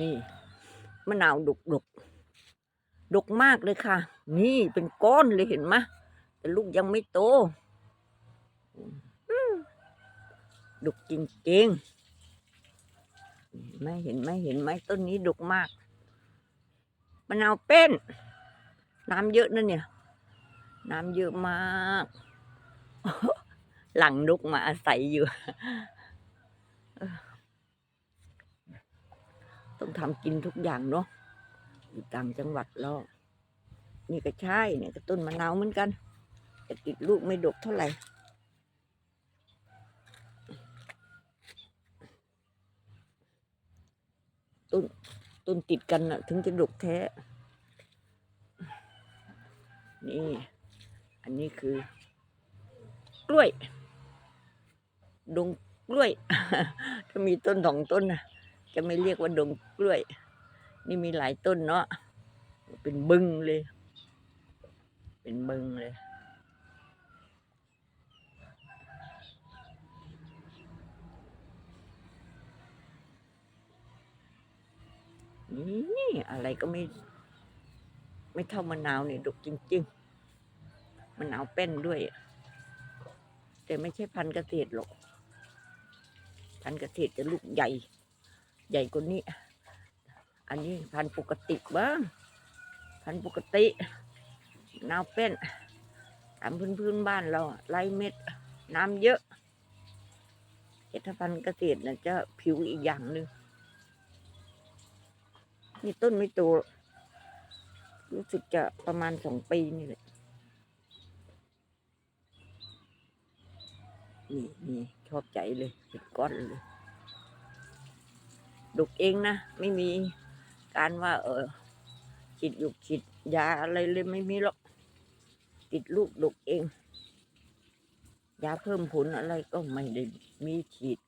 นี่มะนาวดุกดุกดุกมากเลยค่ะ นี่เป็นก้อนเลยเห็นไหมแต่ลูกยังไม่โตดุกจริงๆเห็นไหมเห็นไหมเห็นไหมต้นนี้ดุกมากมะนาวเป็นน้ำเยอะนะเนี่ย น้ำเยอะมาก หลังนกมาอาศัยอยู่ ต้องทำกินทุกอย่างเนาะอยู่ต่างจังหวัดแล้วนี่ก็ใช่เนี่ยก็ต้นมะนาวเหมือนกันแต่ติดลูกไม่ดกเท่าไหร่ต้นต้นติดกันนะถึงจะดกแท้ นี่ อันนี้คือกล้วย ดงกล้วย ถ้ามีต้นสองต้นนะ จะไม่เรียกว่าดงกล้วย นี่มีหลายต้นเนาะเป็นบึงเลย เป็นบึงเลย นี่อะไรก็ไม่ ไม่เท่ามะนาวเนี่ยดกจริงๆมะนาวเป็นด้วย แต่ไม่ใช่พันธุ์เกษตรหรอก พันธุ์เกษตรจะลูกใหญ่ ใหญ่กว่านี้ อันนี้พันธุ์ปกติบ้าง พันธุ์ปกตินาวเป็นตามพื้นพื้นบ้านเราไรเม็ด น้ำเยอะเห็ดพันธุ์เกษตรน่ะจะผิวอีกอย่างหนึ่งนี่ต้นไม่โตรู้สึกจะประมาณสองปีนี่แหละนี่นี่ชอบใจเลยเป็นก้อนเลย ดุกเองนะ ไม่มีการว่า เออฉีดหยุกฉีดยาอะไรเลยไม่มีหรอกติดลูกดุกเอง ยาเพิ่มผลอะไรก็ไม่ได้มีฉีด